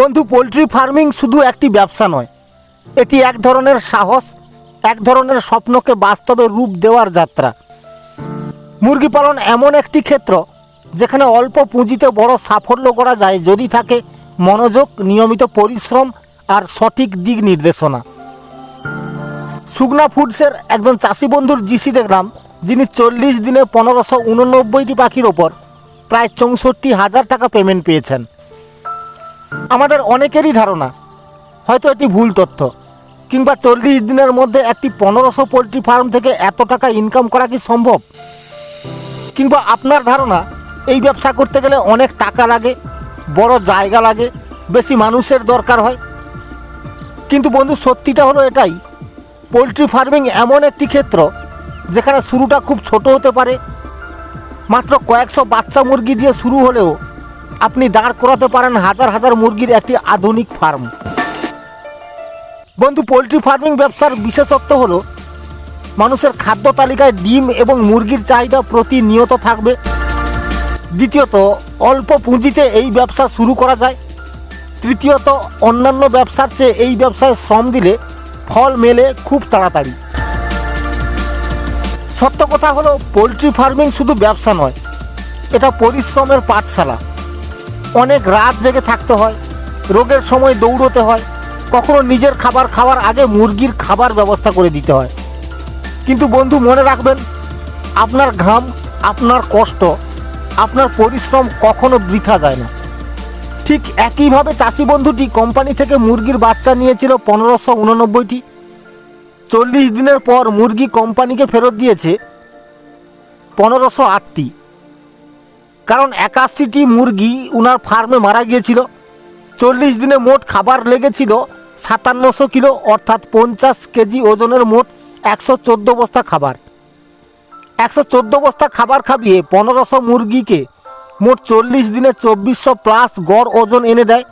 বন্ধু poultry farming শুধু একটি ব্যবসা নয়, এটি এক ধরনের সাহস, এক ধরনের স্বপ্নকে বাস্তবে রূপ দেওয়ার যাত্রা। মুরগি পালন এমন একটি ক্ষেত্র যেখানে অল্প পুঁজিতে বড় সাফল্য করা যায় যদি থাকে মনোযোগ, নিয়মিত পরিশ্রম আর সঠিক দিক নির্দেশনা। সুগনা ফুডসের একজন চাষি বন্ধুর জিসি দেখলাম, যিনি চল্লিশ দিনে পনেরোশো উননব্বইটি পাখির ওপর প্রায় চৌষট্টি হাজার টাকা পেমেন্ট পেয়েছেন। আমাদের অনেকেরই ধারণা, হয়তো এটি ভুল তথ্য, কিংবা চল্লিশ দিনের মধ্যে একটি পনেরোশো পোলট্রি ফার্ম থেকে এত টাকা ইনকাম করা কি সম্ভব? কিংবা আপনার ধারণা, এই ব্যবসা করতে গেলে অনেক টাকা লাগে, বড় জায়গা লাগে, বেশি মানুষের দরকার হয়? কিন্তু বন্ধু, সত্যিটা হলো এটাই, পোলট্রি ফার্মিং এমন একটি ক্ষেত্র, যেখানে শুরুটা খুব ছোট হতে পারে, মাত্র কয়েকশো বাচ্চা মুরগি দিয়ে শুরু হলেও আপনি দাঁড় করাতে পারেন হাজার হাজার মুরগির একটি আধুনিক ফার্ম। বন্ধু, পোলট্রি ফার্মিং ব্যবসার বিশেষত্ব হলো, মানুষের খাদ্য তালিকায় ডিম এবং মুরগির চাহিদা প্রতিনিয়ত থাকবে। দ্বিতীয়ত, অল্প পুঁজিতে এই ব্যবসা শুরু করা যায়। তৃতীয়ত, অন্যান্য ব্যবসার চেয়ে এই ব্যবসায় শ্রম দিলে ফল মেলে খুব তাড়াতাড়ি। সত্য কথা হলো, পোলট্রি ফার্মিং শুধু ব্যবসা নয়, এটা পরিশ্রমের পাঠশালা। অনেক রাত জেগে থাকতে হয়, রোগের সময় দৌড়তে হয়, কখনো নিজের খাবার খাওয়ার আগে মুরগির খাবার ব্যবস্থা করে দিতে হয়। কিন্তু বন্ধু, মনে রাখবেন, আপনার ঘাম, আপনার কষ্ট, আপনার পরিশ্রম কখনো বৃথা যায় না। ঠিক একইভাবে চাষি বন্ধুটি কোম্পানি থেকে মুরগির বাচ্চা নিয়েছিল পনেরোশো উননব্বইটি। চল্লিশ দিনের পর মুরগি কোম্পানিকে ফেরত দিয়েছে পনেরোশো আটটি। কারণ একাশিটি মুরগি উনার ফার্মে মারা গিয়েছিল। চল্লিশ দিনে মোট খাবার লেগেছিল সাতান্নশো কিলো, অর্থাৎ পঞ্চাশ কেজি ওজনের মোট একশো চোদ্দ বস্তা খাবার। একশো চোদ্দ বস্তা খাবার খাবিয়ে পনেরোশো মুরগিকে মোট চল্লিশ দিনে চব্বিশশো প্লাস গড় ওজন এনে দেয়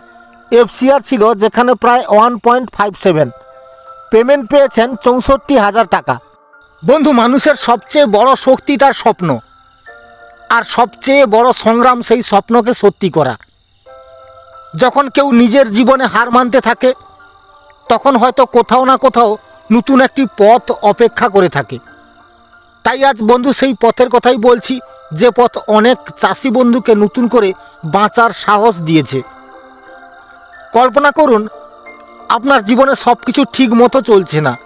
এফসিআর ছিল, যেখানে প্রায় one point five seven. Payment পেয়েছেন চৌষট্টি হাজার টাকা। বন্ধু, মানুষের সবচেয়ে বড় শক্তি তার স্বপ্ন। আর সবচেয়ে বড় সংগ্রাম সেই স্বপ্নকে সত্যি করা। যখন কেউ নিজের জীবনে হার মানতে থাকে, তখন হয়তো কোথাও না কোথাও নতুন একটি পথ অপেক্ষা করে থাকে। তাই আজ বন্ধু সেই পথের কথাই বলছি, যে পথ অনেক চাষি বন্ধুকে নতুন করে বাঁচার সাহস দিয়েছে। কল্পনা করুন, আপনার জীবনে সব কিছু ঠিক মতো চলছে না।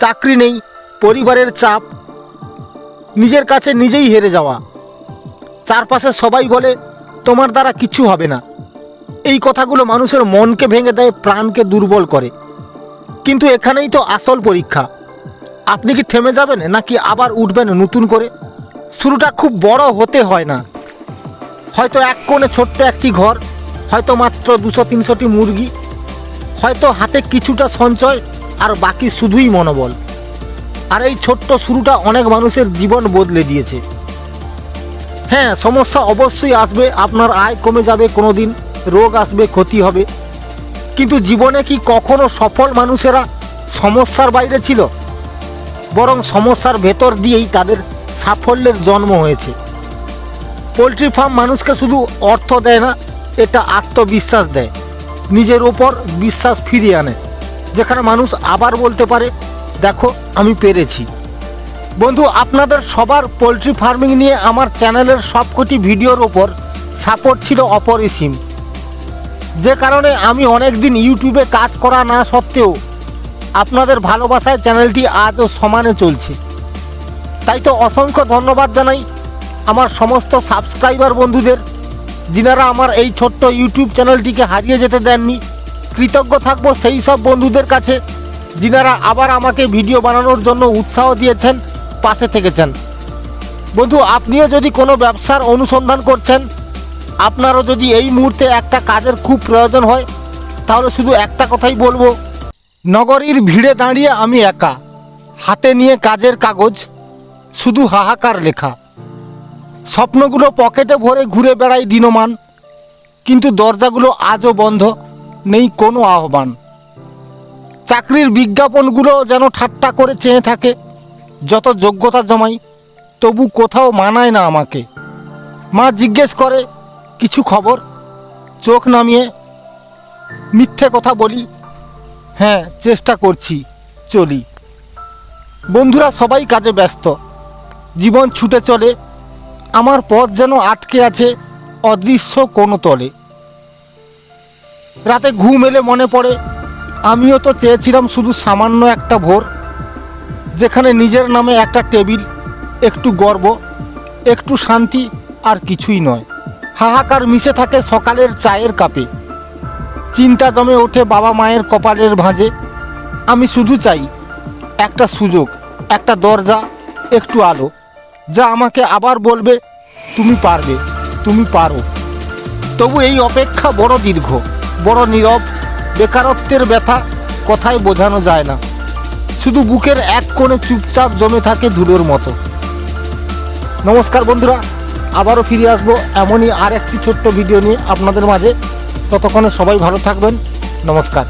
চাকরি নেই, পরিবারের চাপ, নিজের কাছে নিজেই হেরে যাওয়া। চারপাশে সবাই বলে, তোমার দ্বারা কিছু হবে না। এই কথাগুলো মানুষের মনকে ভেঙে দেয়, প্রাণকে দুর্বল করে। কিন্তু এখানেই তো আসল পরীক্ষা। আপনি কি থেমে যাবেন, নাকি আবার উঠবেন নতুন করে? শুরুটা খুব বড় হতে হয় না। হয়তো এক কোণে ছোট্ট একটি ঘর, হয়তো মাত্র দুশো তিনশোটি মুরগি, হয়তো হাতে কিছুটা সঞ্চয়, আর বাকি শুধুই মনোবল। আর এই ছোট্ট শুরুটা অনেক মানুষের জীবন বদলে দিয়েছে। হ্যাঁ সমস্যা অবশ্যই আসবে, আপনার আয় কমে যাবে কোনো দিন রোগ আসবে, ক্ষতি হবে। কিন্তু জীবনে কি কখনো সফল মানুষেরা সমস্যার বাইরে ছিল? বরং সমস্যার ভেতর দিয়েই তাদের সাফল্যের জন্ম হয়েছে। পোলট্রি ফার্ম মানুষকে শুধু অর্থ দেয় না, এটা আত্মবিশ্বাস দেয়। নিজের ওপর বিশ্বাস ফিরিয়ে আনে। যেখানে মানুষ আবার বলতে পারে, দেখো, আমি পেরেছি। বন্ধু, আপনাদের সবার পোলট্রি ফার্মিং নিয়ে আমার চ্যানেলের সবকটি ভিডিওর ওপর সাপোর্ট ছিল অপরিসীম যে কারণে আমি অনেক দিন ইউটিউবে কাজ করা না সত্ত্বেও আপনাদের ভালোবাসায় চ্যানেলটি আজও সমানে চলছে। তাই তো অসংখ্য ধন্যবাদ জানাই আমার সমস্ত সাবস্ক্রাইবার বন্ধুদের, যিনারা আমার এই ছোট্ট ইউটিউব চ্যানেলটিকে হারিয়ে যেতে দেননি। কৃতজ্ঞ থাকব সেই সব বন্ধুদের কাছে, যিনারা আবার আমাকে ভিডিও বানানোর জন্য উৎসাহ দিয়েছেন। পাশে থেকেছেন। বন্ধু, আপনিও যদি কোনো ব্যবসার অনুসন্ধান করছেন, আপনারও যদি এই মুহূর্তে একটা কাজের খুব প্রয়োজন হয়, তাহলে শুধু একটা কথাই বলব। নগরীর ভিড়ে দাঁড়িয়ে আমি একা। হাতে নিয়ে কাজের কাগজ, শুধু হাহাকার লেখা। স্বপ্নগুলো পকেটে ভরে ঘুরে বেড়াই দিনমান, কিন্তু দরজাগুলো আজও বন্ধ, নেই কোনো আহ্বান। চাকরির বিজ্ঞাপনগুলো যেন ঠাট্টা করে চেয়ে থাকে যত যোগ্যতা জমাই, তবু কোথাও মানায় না আমাকে। মা জিজ্ঞেস করে, কিছু খবর? চোখ নামিয়ে, মিথ্যে কথা বলি। হ্যাঁ চেষ্টা করছি, চলি। বন্ধুরা সবাই কাজে ব্যস্ত। জীবন ছুটে চলে, আমার পথ যেন আটকে আছে অদৃশ্য কোনো তলে রাতে ঘুম এলে মনে পড়ে, আমিও তো চেয়েছিলাম শুধু সামান্য একটা ভোর যেখানে নিজের নামে একটা টেবিল, একটু গর্ব, একটু শান্তি আর কিছুই নয়। হাহাকার মিশে থাকে সকালের চায়ের কাপে। চিন্তা জমে ওঠে বাবা মায়ের কপালের ভাঁজে। আমি শুধু চাই, একটা সুযোগ, একটা দরজা, একটু আলো, যা আমাকে আবার বলবে, তুমি পারবে, তুমি পারো। তবু এই অপেক্ষা বড় দীর্ঘ, বড় নীরব, বেকারত্বের ব্যথা, কথায় বোঝানো যায় না। শুধু বুকের এক কোণে চুপচাপ জমে থাকে ধুলোর মতো। নমস্কার বন্ধুরা, আবারও ফিরে আসব এমনই আর একটি ছোট্ট ভিডিও নিয়ে আপনাদের মাঝে। ততক্ষণে সবাই ভালো থাকবেন। নমস্কার।